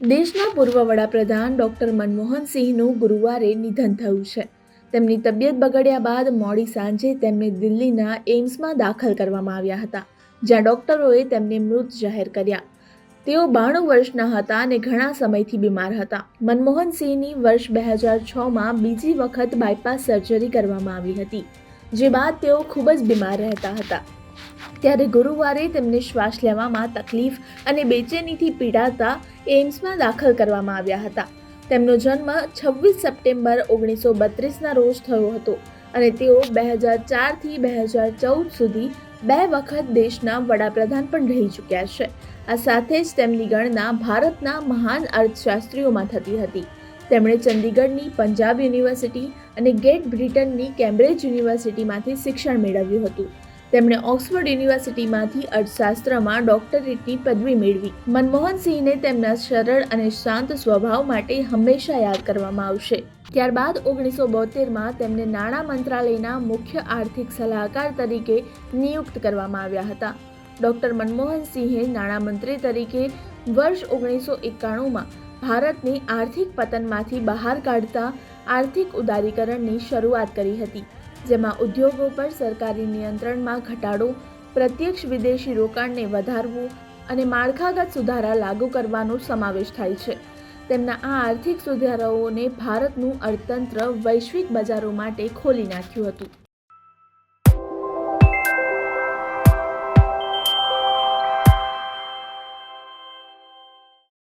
દેશના પૂર્વ વડાપ્રધાન ડૉક્ટર મનમોહન સિંહનું ગુરુવારે નિધન થયું છે. તેમની તબિયત બગડ્યા બાદ મોડી સાંજે તેમને દિલ્હીના એમ્સમાં દાખલ કરવામાં આવ્યા હતા, જ્યાં ડોક્ટરોએ તેમને મૃત જાહેર કર્યા. તેઓ બાણું વર્ષના હતા અને ઘણા સમયથી બીમાર હતા. મનમોહન સિંહની વર્ષ બે હજાર છમાં બીજી વખત બાયપાસ સર્જરી કરવામાં આવી હતી, જે બાદ તેઓ ખૂબ જ બીમાર રહેતા હતા. ત્યારે ગુરુવારે તેમને શ્વાસ લેવામાં તકલીફ અને બેચેનીથી પીડાતા એમ્સમાં દાખલ કરવામાં આવ્યા હતા. તેમનો જન્મ છવ્વીસ સપ્ટેમ્બર ઓગણીસો બત્રીસના રોજ થયો હતો અને તેઓ બે હજાર ચારથી બે હજાર ચૌદ સુધી બે વખત દેશના વડાપ્રધાન પણ રહી ચૂક્યા છે. આ સાથે જ તેમની ગણના ભારતના મહાન અર્થશાસ્ત્રીઓમાં થતી હતી. તેમણે ચંદીગઢની પંજાબ યુનિવર્સિટી અને ગેટ બ્રિટનની કેમ્બ્રિજ યુનિવર્સિટીમાંથી શિક્ષણ મેળવ્યું હતું. તેમણે ઓક્સફોર્ડ યુનિવર્સિટીમાંથી અર્થશાસ્ત્રમાં ડોક્ટરેટની પદવી મેળવી. મનમોહનસિંહને તેમના સરળ અને શાંત સ્વભાવ માટે હંમેશા યાદ કરવામાં આવશે. ત્યારબાદ ઓગણીસો બોતેરમાં તેમને નાણાં મંત્રાલયના મુખ્ય આર્થિક સલાહકાર તરીકે નિયુક્ત કરવામાં આવ્યા હતા. ડોક્ટર મનમોહનસિંહે નાણામંત્રી તરીકે વર્ષ ઓગણીસો એકાણુંમાં ભારતને આર્થિક પતનમાંથી બહાર કાઢતા આર્થિક ઉદારીકરણની શરૂઆત કરી હતી. જેમાં ઉદ્યોગો પર સરકારી નિયંત્રણમાં ઘટાડો, પ્રત્યક્ષ વિદેશી રોકાણને વધારવું અને માળખાગત સુધારા લાગુ કરવાનો સમાવેશ થાય છે. તેમના આ આર્થિક સુધારાઓને ભારતનું અર્થતંત્ર વૈશ્વિક બજારો માટે ખોલી નાખ્યું હતું.